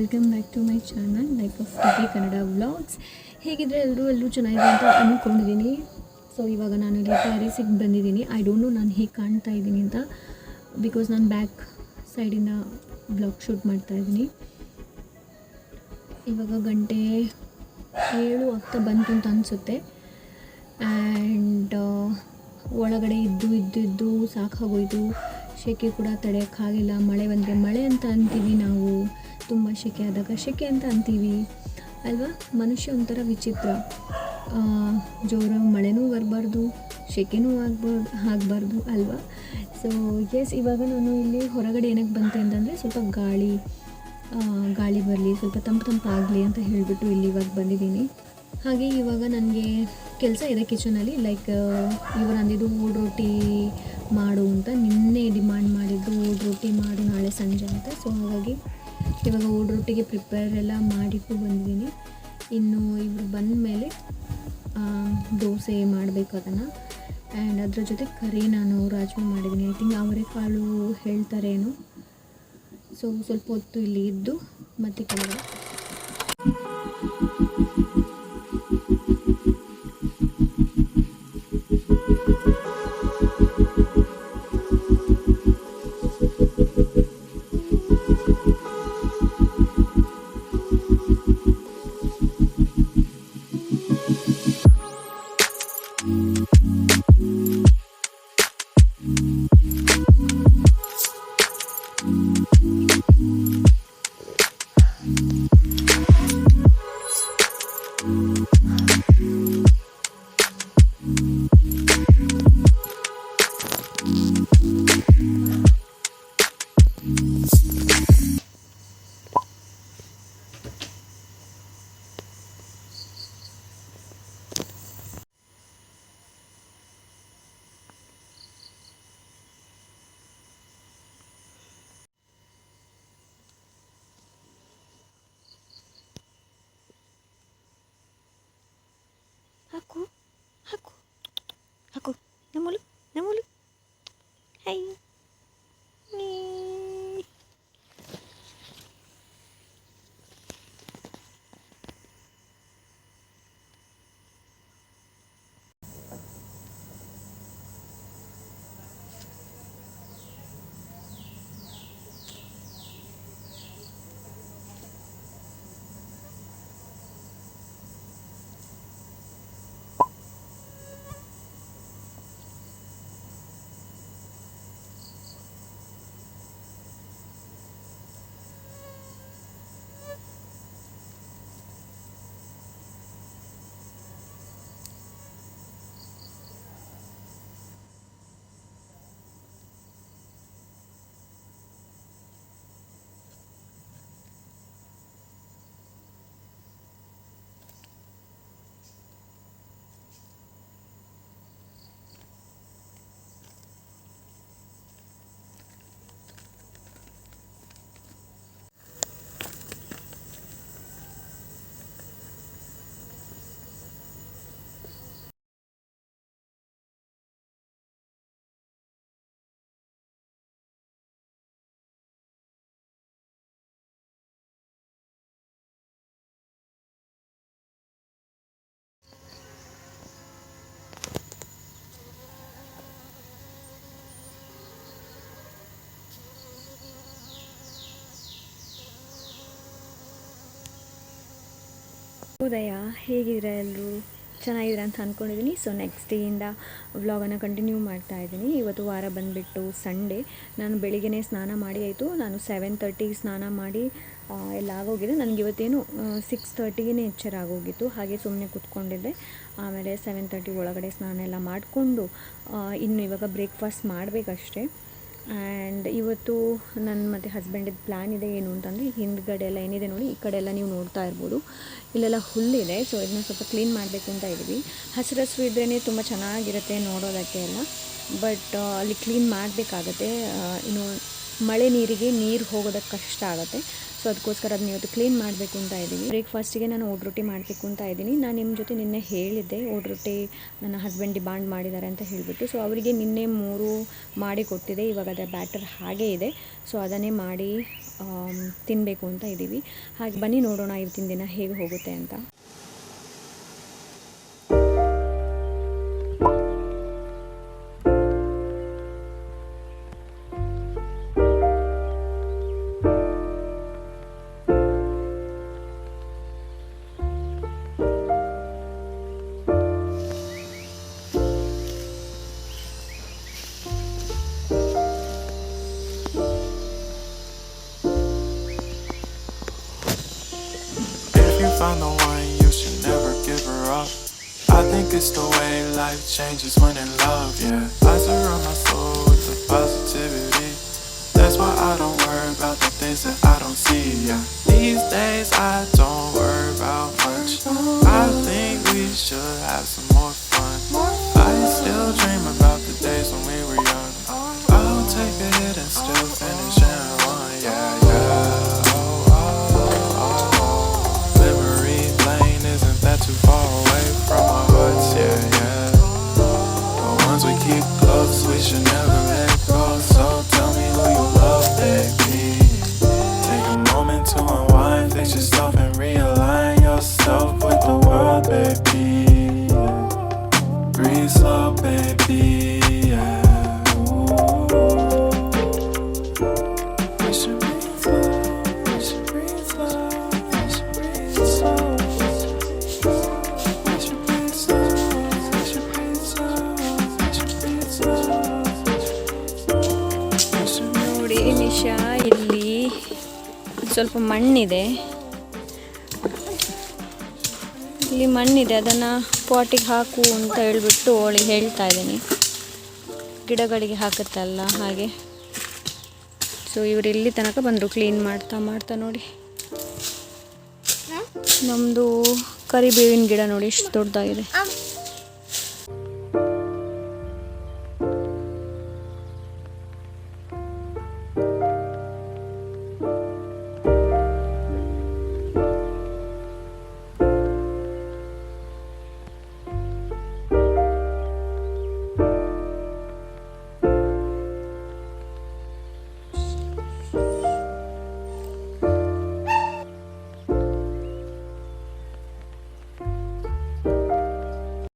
Welcome back to my channel life of TV Kannada vlogs ಹೇಗಿದ್ರೆ ಎಲ್ಲರೂ ಎಲ್ಲರೂ ಚೆನ್ನಾಗಿದೆ ಅಂತ ಅಂದ್ಕೊಂಡಿದ್ದೀನಿ ಸೊ ಇವಾಗ ನಾನು ಇಲ್ಲಿ ಪ್ಯಾರಿಸಿಗೆ ಬಂದಿದ್ದೀನಿ ಐ ಡೋಂಟ್ ನೋ ನಾನು ಹೇಗೆ ಕಾಣ್ತಾ ಇದ್ದೀನಿ ಅಂತ ಬಿಕಾಸ್ ನಾನು ಬ್ಯಾಕ್ ಸೈಡಿಂದ ಬ್ಲಾಗ್ ಶೂಟ್ ಮಾಡ್ತಾ ಇದ್ದೀನಿ ಇವಾಗ ಗಂಟೆ ಏಳು ಆಗ್ತಾ ಬಂತು ಅಂತ ಅನಿಸುತ್ತೆ. ಆ್ಯಂಡ್ ಒಳಗಡೆ ಇದ್ದು ಇದ್ದು ಇದ್ದು ಸಾಕಾಗೋಯ್ತು. ಶೇಕೆ ಕೂಡ ತಡೆಯೋಕ್ಕಾಗಿಲ್ಲ ಮಳೆ ಬಂದರೆ ಮಳೆ ಅಂತ ಅಂತೀವಿ ನಾವು. ತುಂಬ ಸೆಕೆ ಆದಾಗ ಸೆಕೆ ಅಂತ ಅಂತೀವಿ ಅಲ್ವಾ? ಮನುಷ್ಯ ಒಂಥರ ವಿಚಿತ್ರ. ಜೋರ ಮಳೆನೂ ಬರಬಾರ್ದು ಸೆಕೆನೂ ಆಗ್ಬಾರ್ದು ಆಗಬಾರ್ದು ಅಲ್ವಾ? ಸೊ ಎಸ್ ಇವಾಗ ನಾನು ಇಲ್ಲಿ ಹೊರಗಡೆ ಏನಕ್ಕೆ ಬಂತೆ ಅಂತಂದರೆ ಸ್ವಲ್ಪ ಗಾಳಿ ಗಾಳಿ ಬರಲಿ, ಸ್ವಲ್ಪ ತಂಪು ತಂಪಾಗಲಿ ಅಂತ ಹೇಳಿಬಿಟ್ಟು ಇಲ್ಲಿ ಇವಾಗ ಬಂದಿದ್ದೀನಿ. ಹಾಗೆ ಇವಾಗ ನನಗೆ ಕೆಲಸ ಇದೆ ಕಿಚನಲ್ಲಿ ಲೈಕ್ ಇವರು ಅಂದಿದ್ದು ಓಡ್ ರೊಟ್ಟಿ ಮಾಡು ಅಂತ. ನಿನ್ನೆ ಡಿಮ್ಯಾಂಡ್ ಮಾಡಿದ್ದು ಓಡ್ ರೊಟ್ಟಿ ಮಾಡು ನಾಳೆ ಸಂಜೆ ಅಂತ. ಸೊ ಹಾಗಾಗಿ ಇವಾಗ ಓಡ್ರೊಟ್ಟಿಗೆ ಪ್ರಿಪೇರ್ ಎಲ್ಲ ಮಾಡಿಟ್ಟು ಬಂದಿದ್ದೀನಿ. ಇನ್ನು ಇವರು ಬಂದ ಮೇಲೆ ದೋಸೆ ಮಾಡಬೇಕು ಅದನ್ನು. ಆ್ಯಂಡ್ ಅದರ ಜೊತೆ ಕರಿ ನಾನು ರಾಜ್ಮಾ ಮಾಡಿದ್ದೀನಿ. ಐ ತಿಂಕ್ ಅವರೆಕಾಳು ಹೇಳ್ತಾರೇನು. ಸೊ ಸ್ವಲ್ಪ ಹೊತ್ತು ಇಲ್ಲಿ ಇದ್ದು ಮತ್ತೆ ಕೆಲವು ಉದಯ ಹೇಗಿದ್ದೀರಾ ಎಲ್ಲರೂ? ಚೆನ್ನಾಗಿದ್ದೀರಾ ಅಂತ ಅಂದ್ಕೊಂಡಿದ್ದೀನಿ ಸೊ ನೆಕ್ಸ್ಟ್ ಡೇಯಿಂದ ವ್ಲಾಗನ್ನು ಕಂಟಿನ್ಯೂ ಮಾಡ್ತಾ ಇದ್ದೀನಿ. ಇವತ್ತು ವಾರ ಬಂದುಬಿಟ್ಟು ಸಂಡೇ ನಾನು ಬೆಳಿಗ್ಗೆ ಸ್ನಾನ ಮಾಡಿ ಆಯಿತು. ನಾನು ಸೆವೆನ್ ತರ್ಟಿಗೆ ಸ್ನಾನ ಮಾಡಿ ಎಲ್ಲ ಆಗೋಗಿದೆ. ನನಗೆ ಇವತ್ತೇನು ಸಿಕ್ಸ್ ತರ್ಟಿಗೇ ಎಚ್ಚರ ಆಗೋಗಿತ್ತು. ಹಾಗೆ ಸುಮ್ಮನೆ ಕೂತ್ಕೊಂಡಿದ್ದೆ. ಆಮೇಲೆ ಸೆವೆನ್ ತರ್ಟಿ ಒಳಗಡೆ ಸ್ನಾನ ಎಲ್ಲ ಮಾಡಿಕೊಂಡು ಇನ್ನು ಇವಾಗ ಬ್ರೇಕ್ಫಾಸ್ಟ್ ಮಾಡಬೇಕಷ್ಟೇ. ಆ್ಯಂಡ್ ಇವತ್ತು ನನ್ನ ಮತ್ತು ಹಸ್ಬೆಂಡಿದ್ದು ಪ್ಲ್ಯಾನ್ ಇದೆ ಏನು ಅಂತಂದರೆ, ಹಿಂದ್ಗಡೆ ಎಲ್ಲ ಏನಿದೆ ನೋಡಿ, ಈ ಕಡೆ ಎಲ್ಲ ನೀವು ನೋಡ್ತಾ ಇರ್ಬೋದು. ಇಲ್ಲೆಲ್ಲ ಹುಲ್ಲಿದೆ ಸೊ ಇದನ್ನ ಸ್ವಲ್ಪ ಕ್ಲೀನ್ ಮಾಡಬೇಕು ಅಂತ ಇದ್ದೀವಿ. ಹಸಿರು ಹಸಿರು ಇದ್ರೇ ತುಂಬ ಚೆನ್ನಾಗಿರುತ್ತೆ ನೋಡೋದಕ್ಕೆ ಎಲ್ಲ. ಬಟ್ ಅಲ್ಲಿ ಕ್ಲೀನ್ ಮಾಡಬೇಕಾಗತ್ತೆ. ಇನ್ನು ಮಳೆ ನೀರಿಗೆ ನೀರು ಹೋಗೋದಕ್ಕೆ ಕಷ್ಟ ಆಗುತ್ತೆ. ಸೊ ಅದಕ್ಕೋಸ್ಕರ ಅದನ್ನ ಇವತ್ತು ಕ್ಲೀನ್ ಮಾಡಬೇಕು ಅಂತ ಇದ್ದೀನಿ ಬ್ರೇಕ್ಫಾಸ್ಟಿಗೆ ನಾನು ಓಡ್ ರೊಟ್ಟಿ ಮಾಡಬೇಕು ಅಂತ ಇದ್ದೀನಿ. ನಾನು ನಿಮ್ಮ ಜೊತೆ ನಿನ್ನೆ ಹೇಳಿದ್ದೆ, ಓಡ್ ರೊಟ್ಟಿ ನನ್ನ ಹಸ್ಬೆಂಡ್ ಡಿಮಾಂಡ್ ಮಾಡಿದ್ದಾರೆ ಅಂತ ಹೇಳಿಬಿಟ್ಟು. ಸೊ ಅವರಿಗೆ ನಿನ್ನೆ ಮೂರು ಮಾಡಿ ಕೊಟ್ಟಿದೆ. ಇವಾಗ ಅದರ ಬ್ಯಾಟರ್ ಹಾಗೇ ಇದೆ. ಸೊ ಅದನ್ನೇ ಮಾಡಿ ತಿನ್ನಬೇಕು ಅಂತ ಇದ್ದೀವಿ. ಹಾಗೆ ಬನ್ನಿ ನೋಡೋಣ ಇವತ್ತಿನ ದಿನ ಹೇಗೆ ಹೋಗುತ್ತೆ ಅಂತ. Found the one, you should never give her up. I think it's the way life changes when in love, yeah. I surround my soul with the positivity. That's why I don't worry about the things that I don't see, yeah. These days I don't worry about much. I think we should have some ಸ್ವಲ್ಪ ಮಣ್ಣಿದೆ. ಇಲ್ಲಿ ಮಣ್ಣಿದೆ, ಅದನ್ನು ಪಾಟಿಗೆ ಹಾಕು ಅಂತ ಹೇಳ್ಬಿಟ್ಟು ಅವಳಿಗೆ ಹೇಳ್ತಾ ಇದ್ದೀನಿ. ಗಿಡಗಳಿಗೆ ಹಾಕುತ್ತಲ್ಲ, ಹಾಗೆ. ಸೊ ಇವರು ಇಲ್ಲಿ ತನಕ ಬಂದರು ಕ್ಲೀನ್ ಮಾಡ್ತಾ ಮಾಡ್ತಾ ನೋಡಿ. ನಮ್ಮದು ಕರಿಬೇವಿನ ಗಿಡ ನೋಡಿ ಎಷ್ಟು ದೊಡ್ಡದಾಗಿದೆ.